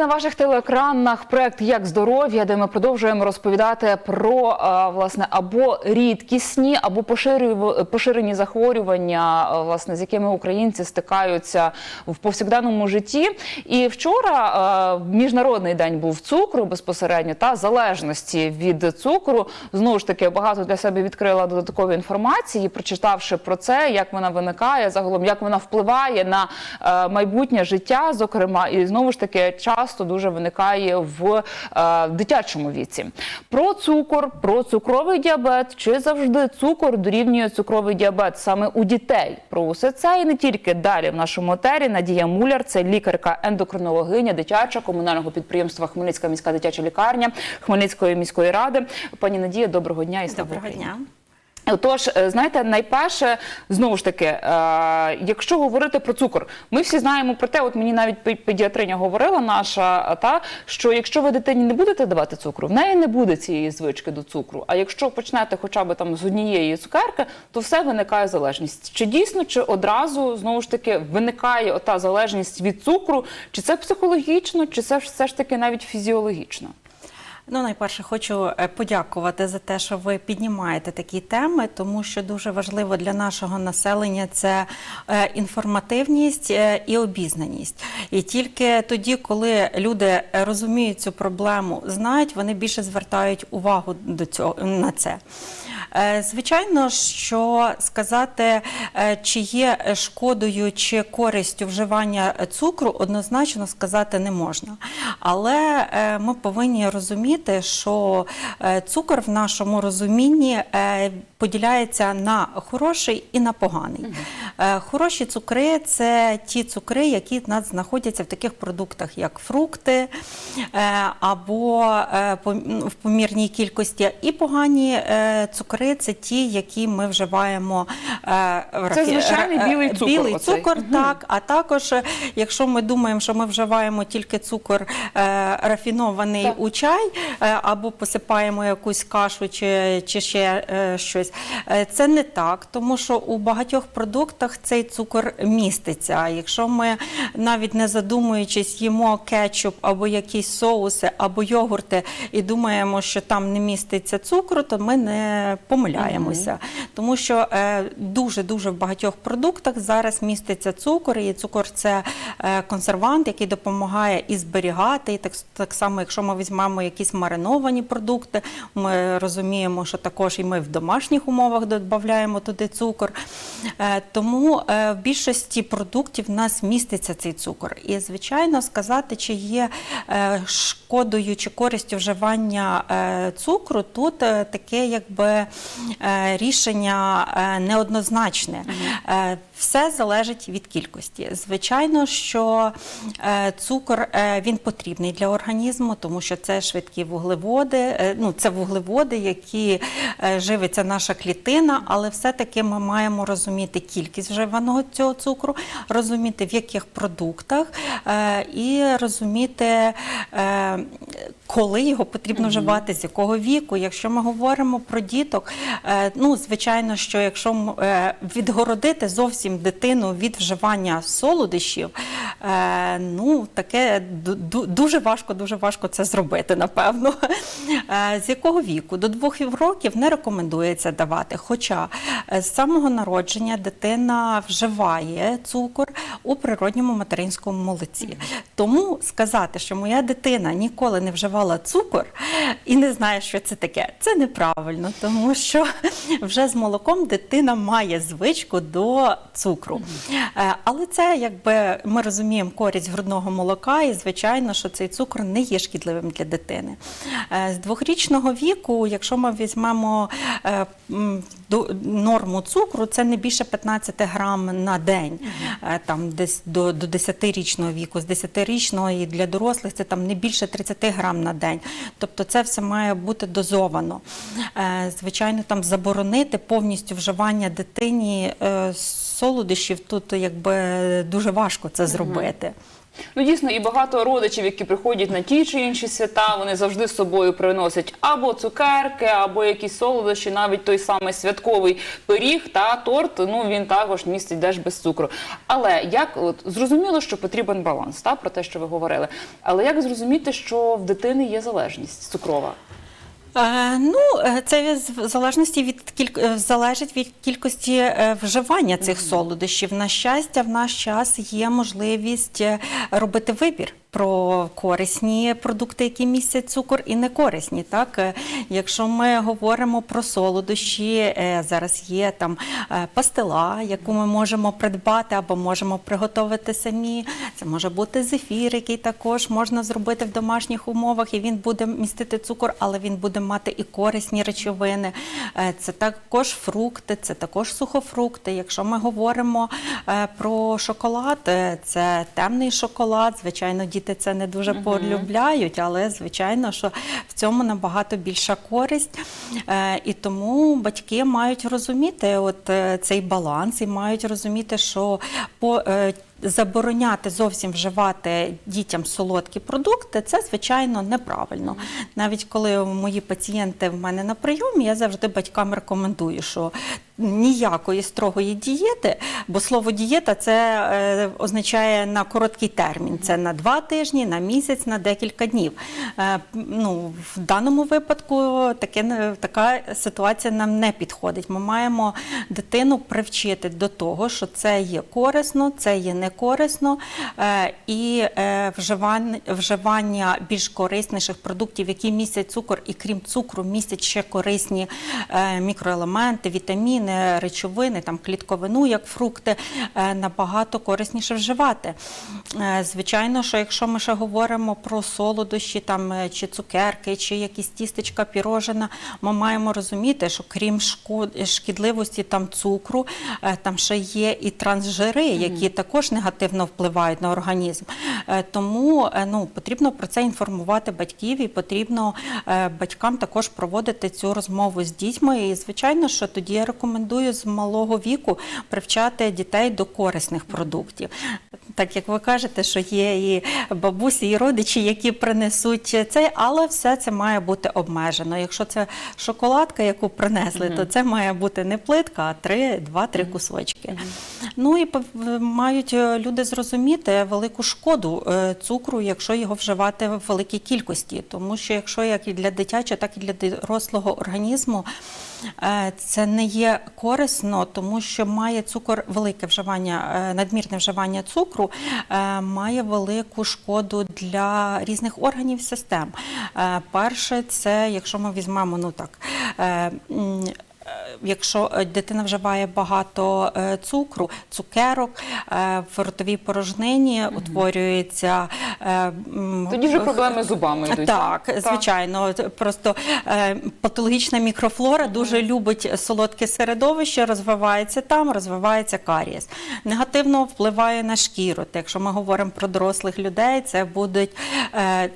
на ваших телеекранах проект Як здоров'я, де ми продовжуємо розповідати про власне або рідкісні, або поширені захворювання, власне, з якими українці стикаються в повсякденному житті. І вчора міжнародний день був цукру безпосередньо та залежності від цукру. Знову ж таки, багато для себе відкрила додаткової інформації, прочитавши про це, як вона виникає, загалом як вона впливає на е, майбутнє життя, зокрема, і знову ж таки часто дуже виникає в е, дитячому віці. Про цукор, про цукровий діабет, чи завжди цукор дорівнює цукровий діабет саме у дітей. Про усе це і не тільки далі в нашому етері. Надія Муляр, це лікарка ендокринологиня дитяча комунального підприємства Хмельницька міська дитяча лікарня Хмельницької міської ради. Пані Надія, доброго дня і слава Доброго дня. Отож, е, знаєте, найперше, знову ж таки, е, якщо говорити про цукор, ми всі знаємо про те, от мені навіть педіатриня говорила наша, та що якщо ви дитині не будете давати цукру, в неї не буде цієї звички до цукру. А якщо почнете хоча б там з однієї цукерки, то все виникає залежність. Чи дійсно, чи одразу знову ж таки виникає ота залежність від цукру, чи це психологічно, чи це все ж таки навіть фізіологічно? Ну, найперше, хочу е, подякувати за те, що ви піднімаєте такі теми, тому що дуже важливо для нашого населення це е, інформативність е, і обізнаність. І тільки тоді, коли люди розуміють цю проблему, знають, вони більше звертають увагу до цього на це. Е, Звичайно, що сказати, е, чи є шкодою чи користю вживання цукру, однозначно сказати не можна. Але е, ми повинні розуміти, що цукор в нашому розумінні поділяється на хороший і на поганий. Хороші цукри це ті цукри, які в нас знаходяться в таких продуктах, як фрукти або е, в помірній кількості. І погані е, цукри це ті, які ми вживаємо. е, Це звичайний е, білий цукор Білий оцей. цукор, так. А також, е, якщо ми думаємо, що ми вживаємо тільки цукор рафінований Так. у чай або посипаємо якусь кашу чи, чи ще щось, це не так, тому що у багатьох продуктах цей цукор міститься. А Якщо ми навіть не задумуючись, їмо кетчуп або якісь соуси, або йогурти і думаємо, що там не міститься цукру, то ми не помиляємося. Тому що е, дуже-дуже в багатьох продуктах зараз міститься цукор, і цукор це е, консервант, який допомагає і зберігати. І так, так само, якщо ми візьмемо якісь мариновані продукти, ми розуміємо, що також і ми в домашніх умовах додаємо туди цукор. Е, тому в більшості продуктів в нас міститься цей цукор. І, звичайно, сказати, чи є шкодою чи користю вживання цукру, тут таке якби рішення е, неоднозначне. Все залежить від кількості. Звичайно, що е, цукор е, він потрібний для організму, тому що це швидкі вуглеводи, е, ну це вуглеводи, які живиться наша клітина, але все-таки ми маємо розуміти кількість вживаного цього цукру, розуміти в яких продуктах і розуміти, коли його потрібно вживати, з якого віку. Якщо ми говоримо про діток, ну звичайно, що якщо відгородити зовсім дитину від вживання солодощів, е, ну таке ду- ду- дуже важко, дуже важко це зробити, напевно. Е, З якого віку? До двох років не рекомендується давати. Хоча е, з самого народження дитина вживає цукор у природньому материнському молоці. Тому сказати, що моя дитина ніколи не вживала цукор і не знає, що це таке, це неправильно, тому що вже з молоком дитина має звичку до цукру. Е, Але це якби ми розуміємо користь грудного молока, і звичайно, що цей цукор не є шкідливим для дитини. Е, З двохрічного віку, якщо ми візьмемо е, норму цукру, це не більше 15 грам на день, там десь до, до 10-річного віку, з 10-річного і для дорослих це там не більше 30 грам на день. Тобто це все має бути дозовано. Звичайно, там заборонити повністю вживання дитині солодощів тут якби дуже важко це зробити. Ну дійсно, і багато родичів, які приходять на ті чи інші свята, вони завжди з собою приносять або цукерки, або якісь солодощі, навіть той самий святковий пиріг та торт. Ну він також містить теж без цукру. Але як от зрозуміло, що потрібен баланс, та про те, що ви говорили. Але як зрозуміти, що в дитини є залежність цукрова? Е, Ну, е, це в залежності від кіль... е, залежить від кількості вживання цих солодощів. На щастя, в наш час є можливість робити вибір. Про корисні продукти, які містять цукор, і некорисні. Так, Е, якщо ми говоримо про солодощі, е, зараз є там е, пастила, яку ми можемо придбати або можемо приготувати самі. Це може бути зефір, який також можна зробити в домашніх умовах, і він буде містити цукор, але він буде мати і корисні речовини. Це також фрукти, це також сухофрукти. Якщо ми говоримо про шоколад, це темний шоколад. Звичайно, діти це не дуже полюбляють, але звичайно, що в цьому набагато більша користь. Е, І тому батьки мають розуміти от е, цей баланс і мають розуміти, що по е, Забороняти зовсім вживати дітям солодкі продукти це звичайно неправильно. Навіть коли мої пацієнти в мене на прийомі, я завжди батькам рекомендую, що ніякої строгої дієти, бо слово дієта це е, означає на короткий термін. Це на два тижні, на місяць, на декілька днів. Е, ну, в даному випадку таке, така ситуація нам не підходить. Ми маємо дитину привчити до того, що це є корисно, це є не корисно, е, і е, вживання, більш корисніших продуктів, які містять цукор, і крім цукру, містять ще корисні е, мікроелементи, вітаміни, речовини, там клітковину, як фрукти, набагато корисніше вживати. Звичайно, що якщо ми ще говоримо про солодощі, там чи цукерки, чи якісь тістечка, пірожина, ми маємо розуміти, що крім шкідливості там цукру, там ще є і трансжири, які також негативно впливають на організм. Е, Тому е, ну, потрібно про це інформувати батьків і потрібно е, батькам також проводити цю розмову з дітьми. І звичайно, що тоді я рекомендую з малого віку привчати дітей до корисних продуктів. Так як ви кажете, що є і бабусі, і родичі, які принесуть це, але все це має бути обмежено. Якщо це шоколадка, яку принесли, то це має бути не плитка, а три, два-три кусочки. Ну і мають люди зрозуміти велику шкоду е, цукру, якщо його вживати в великій кількості. Тому що якщо як і для дитячого, так і для дорослого організму е, це не є корисно, тому що має цукор велике вживання, е, надмірне вживання цукру має велику шкоду для різних органів систем. Перше, це якщо ми візьмемо, ну так. Якщо е, дитина вживає багато е, цукру, цукерок е, в ротовій порожнині утворюється е, м, Тоді вже проблеми з зубами йдуть. так, звичайно, От просто патологічна мікрофлора дуже любить солодке середовище, розвивається там, розвивається карієс. Негативно впливає на шкіру. Якщо ми говоримо про дорослих людей, це будуть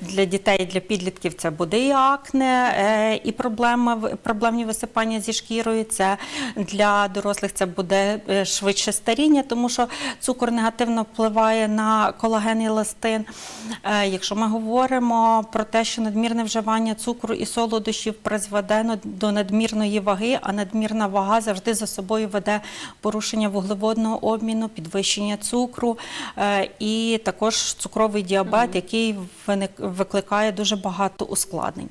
для дітей, для підлітків це буде і акне, і проблеми, проблемні висипання зі шкірою. Це для дорослих це буде е, швидше старіння, тому що цукор негативно впливає на колаген і еластин. Е, Якщо ми говоримо про те, що надмірне вживання цукру і солодощів призведе до надмірної ваги, а надмірна вага завжди за собою веде порушення вуглеводного обміну, підвищення цукру е, і також цукровий діабет, який викликає дуже багато ускладнень.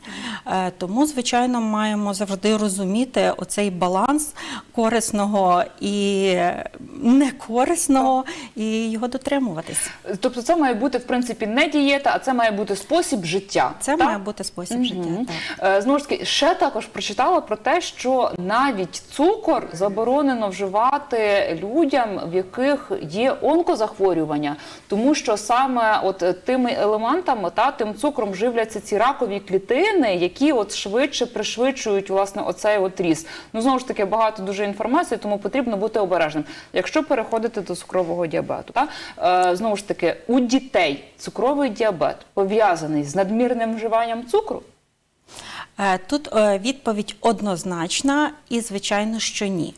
Тому, звичайно, маємо завжди розуміти оцей баланс корисного і некорисного, і його дотримуватись. Тобто це має бути в принципі не дієта, а це має бути спосіб життя. Це так? має бути спосіб життя. Так. Е, Знову ж таки, ще також прочитала про те, що навіть цукор заборонено вживати людям, в яких є онкозахворювання, тому що саме от е, тими елементами та тим цукром живляться ці ракові клітини, які от швидше пришвидшують власне оцей от ріст. Ну знову ж таки багато дуже інформації, тому потрібно бути обережним. Якщо переходити до цукрового діабету, та е, знову ж таки у дітей цукровий діабет пов'язаний з надмірним вживанням цукру. Е, Тут е, відповідь однозначна і, звичайно, що ні.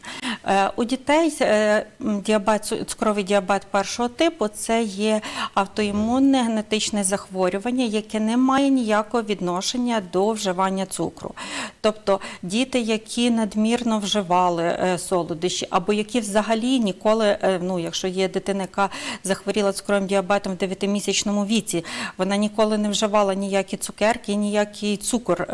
Е, У дітей діабет, цукровий діабет першого типу це є автоімунне генетичне захворювання, яке не має ніякого відношення до вживання цукру. Тобто діти, які надмірно вживали солодощі, або які взагалі ніколи, ну якщо є дитина, яка захворіла цукровим діабетом в 9-місячному віці, вона ніколи не вживала ніякі цукерки, ніякий цукор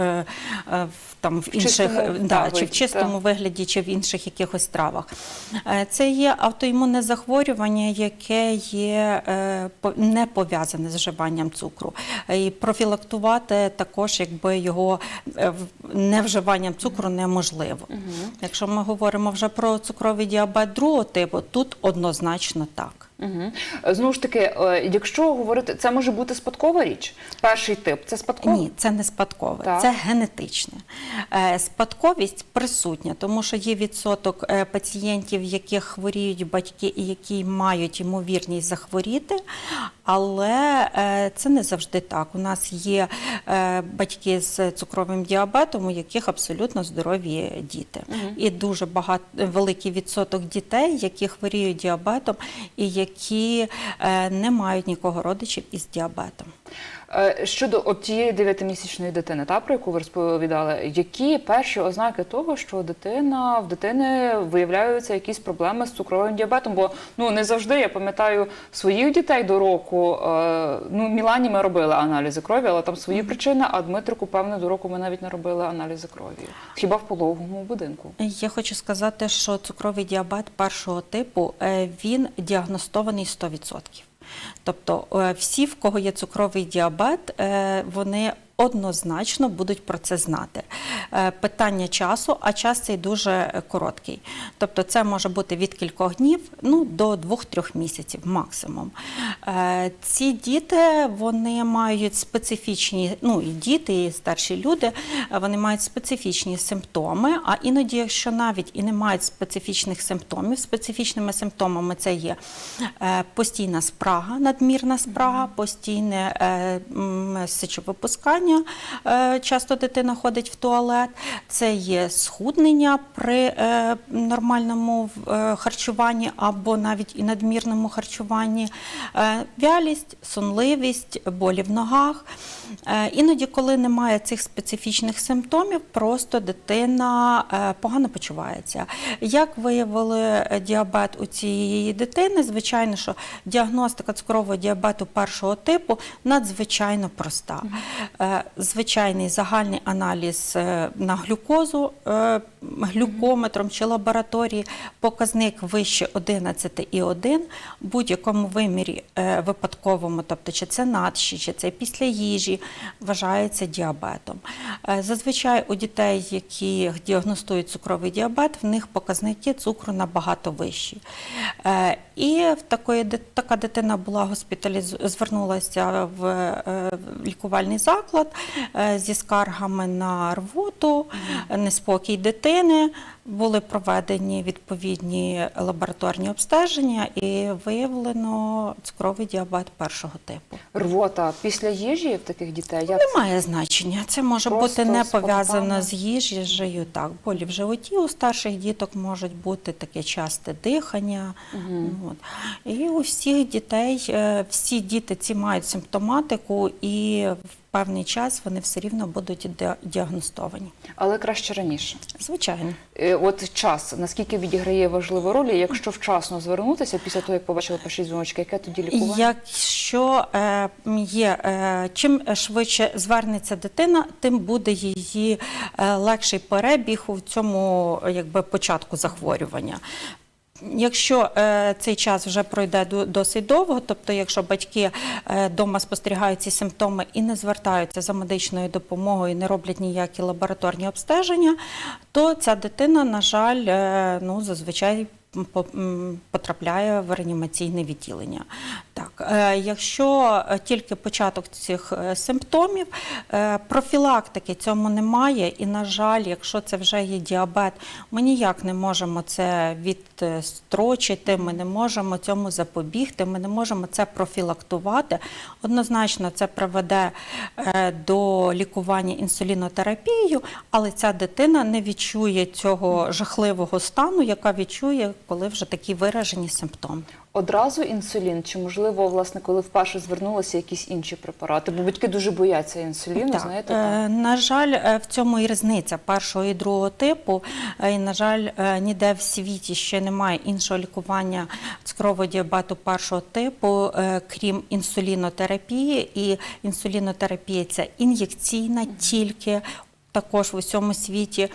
е, е, в- там в інших чистому, да, чи в чистому так. вигляді, чи в інших якихось травах. Е, Це є автоімунне захворювання, яке є е, не пов'язане з вживанням цукру. І профілактувати також, якби його е, в- невживанням цукру неможливо. Якщо ми говоримо вже про цукровий діабет другого типу, тут однозначно так. Угу. Знову ж таки, е, якщо говорити, це може бути спадкова річ. Перший тип це спадково? Ні, це не спадкове, Так. це генетичне. Е, Спадковість присутня, тому що є відсоток пацієнтів, яких хворіють батьки і які мають ймовірність захворіти, але це не завжди так. У нас є батьки з цукровим діабетом, у яких абсолютно здорові діти. І дуже багато великий відсоток дітей, які хворіють діабетом і які е, не мають нікого родичів із діабетом. Е, Щодо от тієї дев'ятимісячної дитини, та про яку ви розповідали, які перші ознаки того, що дитина в дитини виявляються якісь проблеми з цукровим діабетом? Бо ну не завжди я пам'ятаю своїх дітей до року. е, Ну Мілані ми робили аналізи крові, але там свої причини. А Дмитрику, певне, до року ми навіть не робили аналізи крові. Хіба в пологовому будинку? Я хочу сказати, що цукровий діабет першого типу е, він діагностований 100%. Тобто е, всі, в кого є цукровий діабет, е, вони однозначно будуть про це знати. Е, Питання часу, а час цей дуже короткий. Тобто це може бути від кількох днів ну, до 2-3 місяців максимум. Е, Ці діти вони мають специфічні, ну і діти, і старші люди, вони мають специфічні симптоми. А іноді, якщо навіть і не мають специфічних симптомів, специфічними симптомами це є е, постійна спрага, надмірна спрага, постійне сечовипускання. Е, Часто дитина ходить в туалет. Це є схуднення при е, нормальному е, харчуванні або навіть і надмірному харчуванні, вялість, сонливість, болі в ногах. Іноді, коли немає цих специфічних симптомів, просто дитина погано почувається. Як виявили діабет у цієї дитини? Звичайно, що діагностика цукрового діабету першого типу надзвичайно проста. Звичайний загальний аналіз е, на глюкозу е, глюкометром чи лабораторії, показник вище 11,1 в будь-якому вимірі е, випадковому, тобто чи це надші, чи це після їжі, вважається діабетом. Е, Зазвичай у дітей, які діагностують цукровий діабет, в них показники цукру набагато вищі. Е, І в такої, така дитина була госпіталіз... звернулася в е, лікувальний заклад зі скаргами на рвоту, неспокій дитини. Були проведені відповідні лабораторні обстеження і виявлено цукровий діабет першого типу. Рвота після їжі в таких дітей? Як Немає значення. Це може Просто бути не пов'язано з їжею. Так, болі в животі у старших діток можуть бути таке часте дихання. От. І у всіх дітей, е, всі діти ці мають симптоматику, і в певний час вони все рівно будуть ді- діагностовані. але краще раніше? Звичайно. Е, От час наскільки відіграє важливу роль, якщо вчасно звернутися після того, як побачили перші дзвіночки, яке тоді лікування? Якщо е, є, е, чим швидше звернеться дитина, тим буде її е, легший перебіг у цьому якби, початку захворювання. Якщо е, цей час вже пройде до- досить довго, тобто якщо батьки вдома спостерігають ці симптоми і не звертаються за медичною допомогою, не роблять ніякі лабораторні обстеження, то ця дитина, на жаль, е, ну, зазвичай потрапляє в реанімаційне відділення. Так. Е, якщо тільки початок цих е, симптомів, е, профілактики цьому немає. І, на жаль, якщо це вже є діабет, ми ніяк не можемо це відстрочити, ми не можемо цьому запобігти, ми не можемо це профілактувати. Однозначно, це приведе до лікування інсулінотерапією, але ця дитина не відчує цього жахливого стану, яка відчує, коли вже такі виражені симптоми. Одразу інсулін, чи можливо, власне, коли вперше звернулися якісь інші препарати? Бо батьки дуже бояться інсуліну, Так, знаєте. е, на жаль, е, в цьому і різниця першого і другого типу. Е, І, на жаль, ніде в світі ще немає іншого лікування цукрового діабету першого типу, крім інсулінотерапії. І інсулінотерапія це ін'єкційна тільки. Також в усьому світі.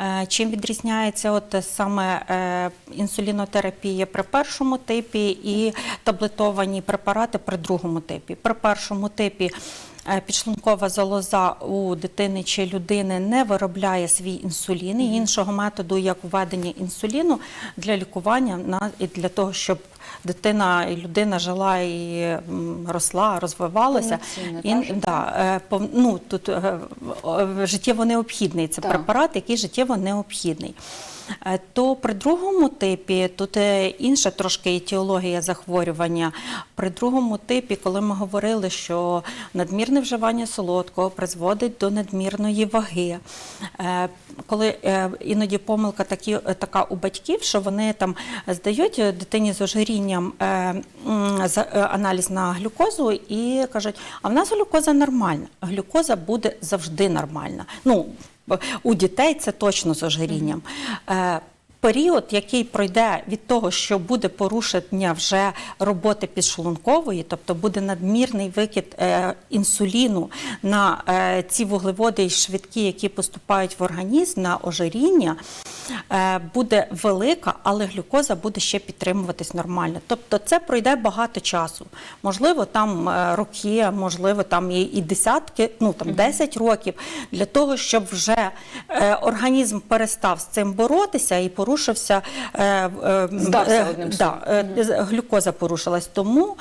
Е, Чим відрізняється от саме е, інсулінотерапія при першому типі і таблетовані препарати при другому типі. При першому типі е, підшлункова залоза у дитини чи людини не виробляє свій інсулін і іншого методу, як введення інсуліну для лікування і для того, щоб дитина і людина жила і росла, розвивалася. І, да, е, ну, тут е, життєво необхідний це Так. препарат, який життєво необхідний. Е, То при другому типі тут інша трошки етіологія захворювання. При другому типі, коли ми говорили, що надмірне вживання солодкого призводить до надмірної ваги, коли іноді помилка такі, така у батьків, що вони там здають дитині з ожирінням е, е, аналіз на глюкозу і кажуть, а в нас глюкоза нормальна. Глюкоза буде завжди нормальна. Ну, у дітей це точно з ожирінням. Е, Період, який пройде від того, що буде порушення вже роботи підшлункової, тобто буде надмірний викид е, інсуліну на е, ці вуглеводи і швидкі, які поступають в організм на ожиріння, буде велика, але глюкоза буде ще підтримуватись нормально. Тобто це пройде багато часу. Можливо, там е, роки, можливо, там і, десятки, ну там 10 років для того, щоб вже е, організм перестав з цим боротися і порушився е, е, Здався, е, одним да, е, глюкоза порушилась. Тому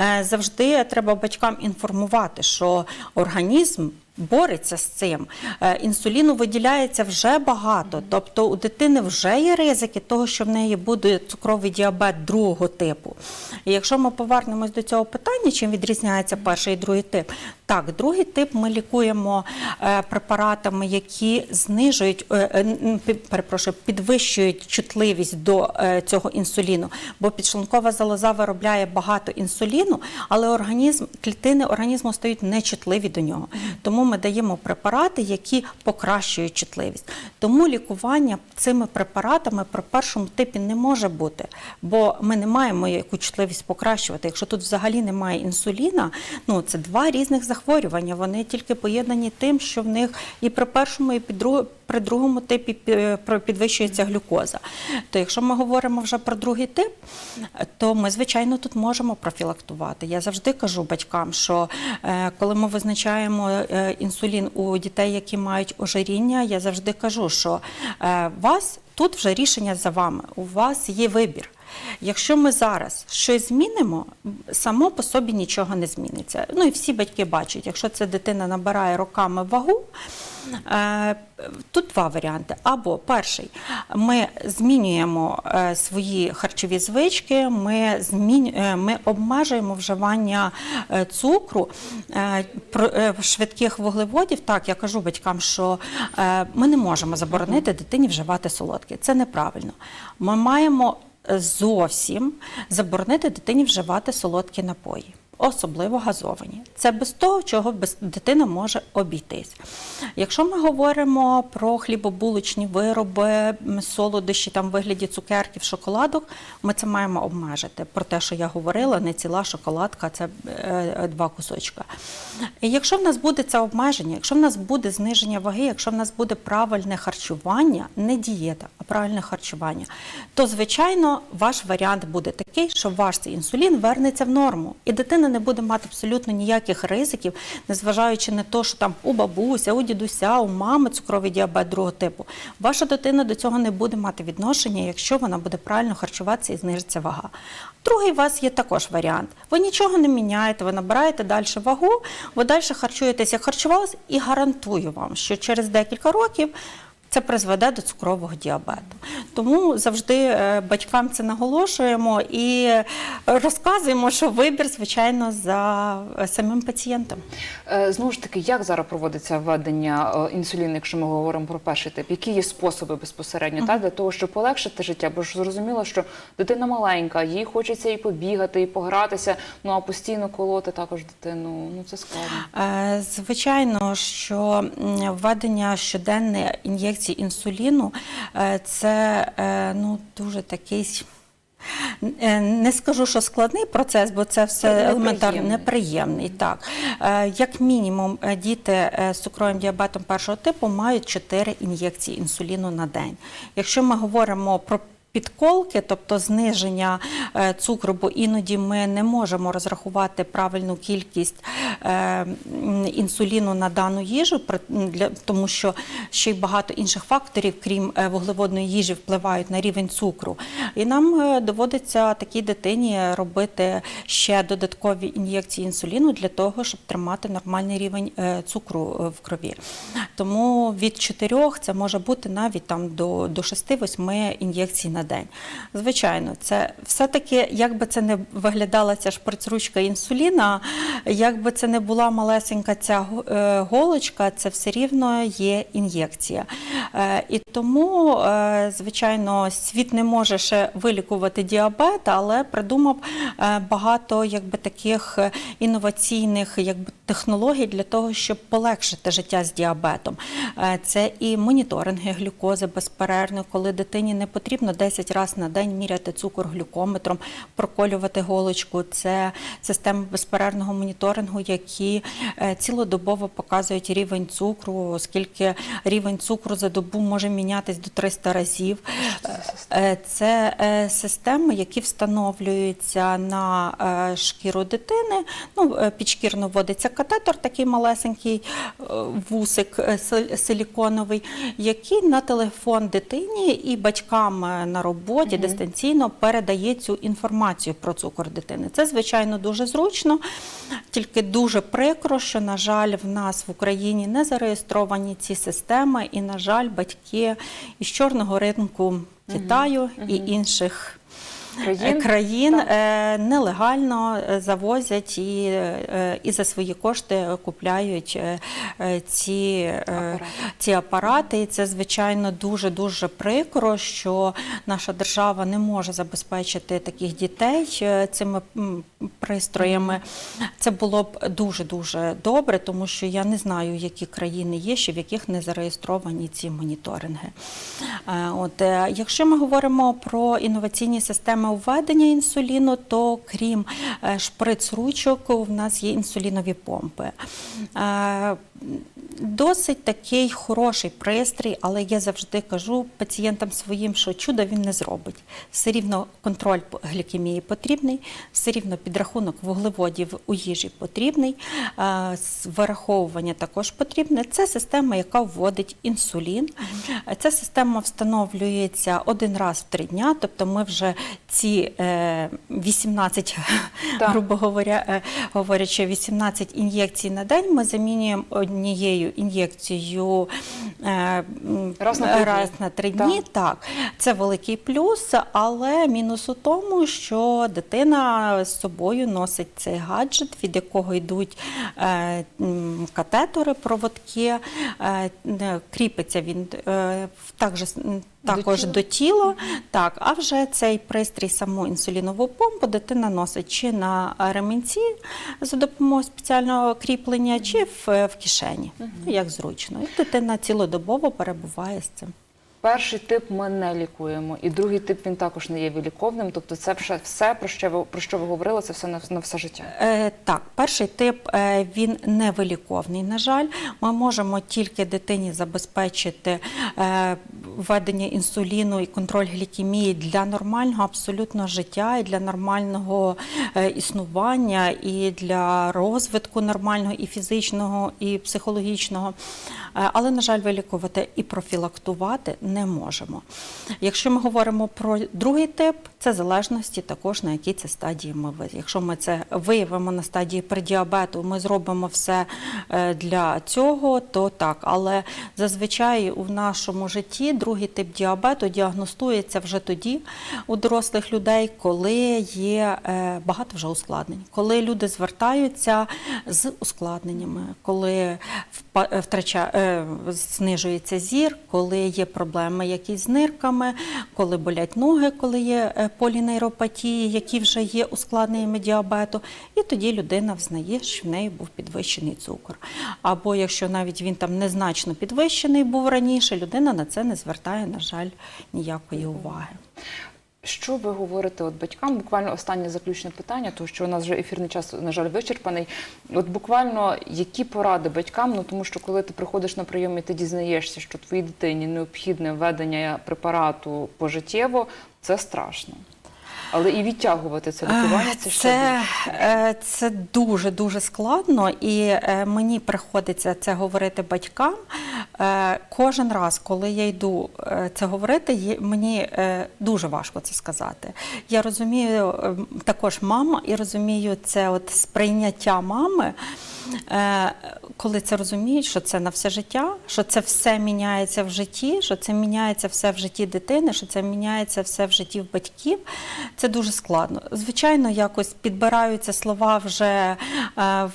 е, завжди треба батькам інформувати, що організм. Бореться з цим. Е, Інсуліну виділяється вже багато. Тобто у дитини вже є ризики того, що в неї буде цукровий діабет другого типу. І якщо ми повернемось до цього питання, чим відрізняється перший і другий тип, так, другий тип ми лікуємо е, препаратами, які знижують, е, е, перепрошую, підвищують чутливість до цього інсуліну, бо підшлункова залоза виробляє багато інсуліну, але організм, клітини організму стають нечутливі до нього. Тому ми даємо препарати, які покращують чутливість. Тому лікування цими препаратами при першому типі не може бути, бо ми не маємо яку чутливість покращувати. Якщо тут взагалі немає інсуліна, ну це два різних захворювання. Вони тільки поєднані тим, що в них і при першому, і при другому типі підвищується глюкоза. То якщо ми говоримо вже про другий тип, то ми, звичайно, тут можемо профілактувати. Я завжди кажу батькам, що е, коли ми визначаємо е, інсулін у дітей, які мають ожиріння, я завжди кажу, що е, вас тут вже рішення за вами, у вас є вибір. Якщо ми зараз щось змінимо, само по собі нічого не зміниться. Ну і всі батьки бачать, якщо ця дитина набирає роками вагу, е, тут два варіанти. Або перший, ми змінюємо е, свої харчові звички, ми, зміню, е, ми обмежуємо вживання цукру, швидких вуглеводів. Так, я кажу батькам, що ми не можемо заборонити дитині вживати солодке. Це неправильно. Ми маємо зовсім заборонити дитині вживати солодкі напої. Особливо газовані. Це без того, чого без дитина може обійтись. Якщо ми говоримо про хлібобулочні вироби, солодощі там в вигляді цукерків, шоколадок, ми це маємо обмежити. Про те, що я говорила, не ціла шоколадка, це е, два кусочка. І якщо в нас буде це обмеження, якщо в нас буде зниження ваги, якщо в нас буде правильне харчування, не дієта, правильне харчування, то звичайно ваш варіант буде такий, що ваш цей інсулін вернеться в норму, і дитина не буде мати абсолютно ніяких ризиків, незважаючи на те, що там у бабуся, у дідуся, у мами цукровий діабет другого типу. Ваша дитина до цього не буде мати відношення, якщо вона буде правильно харчуватися і знижиться вага. Другий у вас є також варіант. Ви нічого не міняєте, ви набираєте далі вагу, ви далі харчуєтеся, як харчувалися, і гарантую вам, що через декілька років це призведе до цукрового діабету. Тому завжди е, батькам це наголошуємо і розказуємо, що вибір, звичайно, за е, самим пацієнтом. Е, Знову ж таки, як зараз проводиться введення інсуліну, якщо ми говоримо про перший тип? Які є способи безпосередньо та, для того, щоб полегшити життя? Бо ж зрозуміло, що дитина маленька, їй хочеться і побігати, і погратися, ну а постійно колоти також дитину. Ну це складно. Звичайно, що введення щоденної ін'єкції інсуліну е, це е, ну, дуже такий. е, Не скажу, що складний процес, бо це все Це елементарно неприємний. Так. Як мінімум, діти з цукровим діабетом першого типу мають 4 ін'єкції інсуліну на день. Якщо ми говоримо про Підколки, тобто зниження е, цукру, бо іноді ми не можемо розрахувати правильну кількість е, інсуліну на дану їжу, тому що ще й багато інших факторів, крім е, вуглеводної їжі, впливають на рівень цукру. І нам доводиться такій дитині робити ще додаткові ін'єкції інсуліну для того, щоб тримати нормальний рівень цукру в крові. Тому від 4 це може бути навіть там до 6-8 ін'єкцій на день. Звичайно, це все-таки, як би це не виглядала ця шприцручка інсуліна, як би це не була малесенька ця е, голочка, це все рівно є ін'єкція. Е, І тому, е, звичайно, світ не може ще вилікувати діабет, але придумав багато якби, таких інноваційних якби, технологій для того, щоб полегшити життя з діабетом. Е, Це і моніторинги глюкози безперервно, коли дитині не потрібно 10 разів на день міряти цукор глюкометром, проколювати голочку. Це системи безперервного моніторингу, які е, цілодобово показують рівень цукру, оскільки рівень цукру за добу може мінятись до 300 разів. Це е, системи, які встановлюються на шкіру дитини. Ну, підшкірно вводиться катетор, такий малесенький е, вусик е, силіконовий, який на телефон дитині і батькам е, на роботі дистанційно передає цю інформацію про цукор дитини. Це, звичайно, дуже зручно, тільки дуже прикро, що, на жаль, в нас в Україні не зареєстровані ці системи, і, на жаль, батьки із чорного ринку Китаю і інших. Країн? країн Так. е, нелегально е, завозять і, е, і за свої кошти купляють ці, Апарати. ці апарати. І це, звичайно, дуже дуже прикро, що наша держава не може забезпечити таких дітей цими пристроями. Це було б дуже дуже добре, тому що я не знаю, які країни є, ще в яких не зареєстровані ці моніторинги. От, якщо ми говоримо про інноваційні системи введення інсуліну, то крім е, шприц-ручок, у нас є інсулінові помпи. Е, Досить такий хороший пристрій, але я завжди кажу пацієнтам своїм, що чудо він не зробить. Все рівно контроль глікемії потрібний, все рівно підрахунок вуглеводів у їжі потрібний, е, вираховування також потрібне. Це система, яка вводить інсулін. Е, Ця система встановлюється один раз в три дня, тобто ми вже ці е, 18, Так. грубо говоря, е, говорячи, 18 ін'єкцій на день ми замінюємо однією ін'єкцією Раз на три дні. раз на три дні. Так, це великий плюс, але мінус у тому, що дитина з собою носить цей гаджет, від якого йдуть е, катетори, проводки, е, кріпиться він е, в- також, до тіла? до тіла. Так, а вже цей пристрій, саму інсулінову помпу, дитина носить чи на ремінці за допомогою спеціального кріплення, чи в, в кишені, угу. як зручно. І дитина цілодобово перебуває з цим. Перший тип ми не лікуємо, і другий тип він також не є виліковним. Тобто, це все, про що ви про що ви говорили, це все на, на все життя. Е, так, перший тип е, він не виліковний. На жаль, ми можемо тільки дитині забезпечити е, введення інсуліну і контроль глікемії для нормального абсолютно життя і для нормального е, існування, і для розвитку нормального і фізичного, і психологічного. Е, Але, на жаль, вилікувати і профілактувати можемо. Якщо ми говоримо про другий тип, це залежності також на якій це стадії ми Якщо ми це виявимо на стадії предіабету, ми зробимо все е, для цього, то так. Але зазвичай у нашому житті другий тип діабету діагностується вже тоді у дорослих людей, коли є е, багато вже ускладнень, коли люди звертаються з ускладненнями, коли впа- втрача, е, знижується зір, коли є проблеми якісь з нирками, коли болять ноги, коли є е, полінейропатії, які вже є ускладненнями діабету, і тоді людина взнає, що в неї був підвищений цукор. Або якщо навіть він там незначно підвищений був раніше, людина на це не звертає, на жаль, ніякої уваги. Що ви говорите от батькам? Буквально останнє заключне питання, тому що у нас вже ефірний час, на жаль, вичерпаний. От буквально які поради батькам? Ну тому що коли ти приходиш на прийом і ти дізнаєшся, що твоїй дитині необхідне введення препарату пожиттєво, це страшно. Але і відтягувати це лікування це ще це, більше. е, це дуже дуже складно, і е, мені приходиться це говорити батькам. Е, Кожен раз, коли я йду е, це говорити, мені е, дуже важко це сказати. Я розумію е, також мама і розумію це от сприйняття мами. Е, Коли це розуміють, що це на все життя, що це все міняється в житті, що це міняється все в житті дитини, що це міняється все в житті батьків, це дуже складно. Звичайно, якось підбираються слова вже е,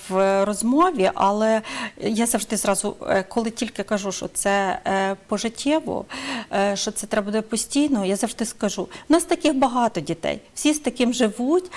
в розмові, але я завжди зразу, е, коли тільки кажу, що це пожиттєво, що це треба буде постійно, я завжди скажу: у нас таких багато дітей, всі з таким живуть.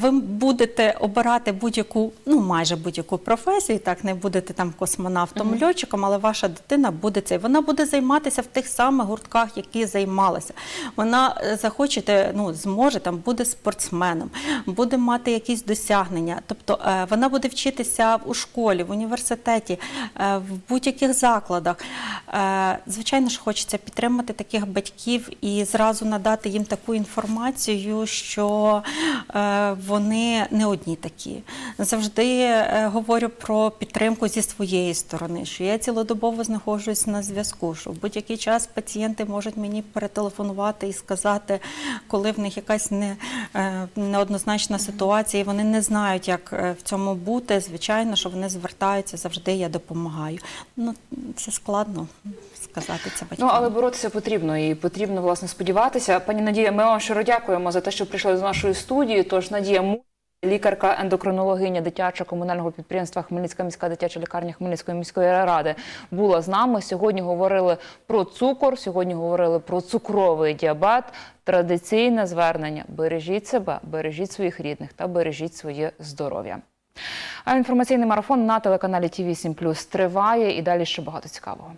Ви будете обирати будь-яку, ну майже будь-яку професію, так не будете там космонавтом, льотчиком, але ваша дитина буде цей. Вона буде займатися в тих самих гуртках, які займалася. Вона е, захочете, ну зможе там буде спортсменом, буде мати якісь досягнення. Тобто е, вона буде вчитися у школі, в університеті, е, в будь-яких закладах. Звичайно ж, хочеться підтримати таких батьків і зразу надати їм таку інформацію, що вони не одні такі. Завжди е, говорю про підтримку зі своєї сторони, що я цілодобово знаходжусь на зв'язку, що в будь-який час пацієнти можуть мені перетелефонувати і сказати, коли в них якась не, е, неоднозначна ситуація, і вони не знають, як е, в цьому бути. Звичайно, що вони звертаються завжди. Я допомагаю. Ну це складно сказати це батькам. Ну, але боротися потрібно і потрібно власне сподіватися. Пані Надія, ми вам щиро дякуємо за те, що прийшли до нашої студії. Тож Надія лікарка ендокринологиня дитячого комунального підприємства Хмельницька міська дитяча лікарня Хмельницької міської ради була з нами. Сьогодні говорили про цукор. Сьогодні говорили про цукровий діабет. Традиційне звернення: бережіть себе, бережіть своїх рідних та бережіть своє здоров'я. А інформаційний марафон на телеканалі ТІВІ 7 триває і далі ще багато цікавого.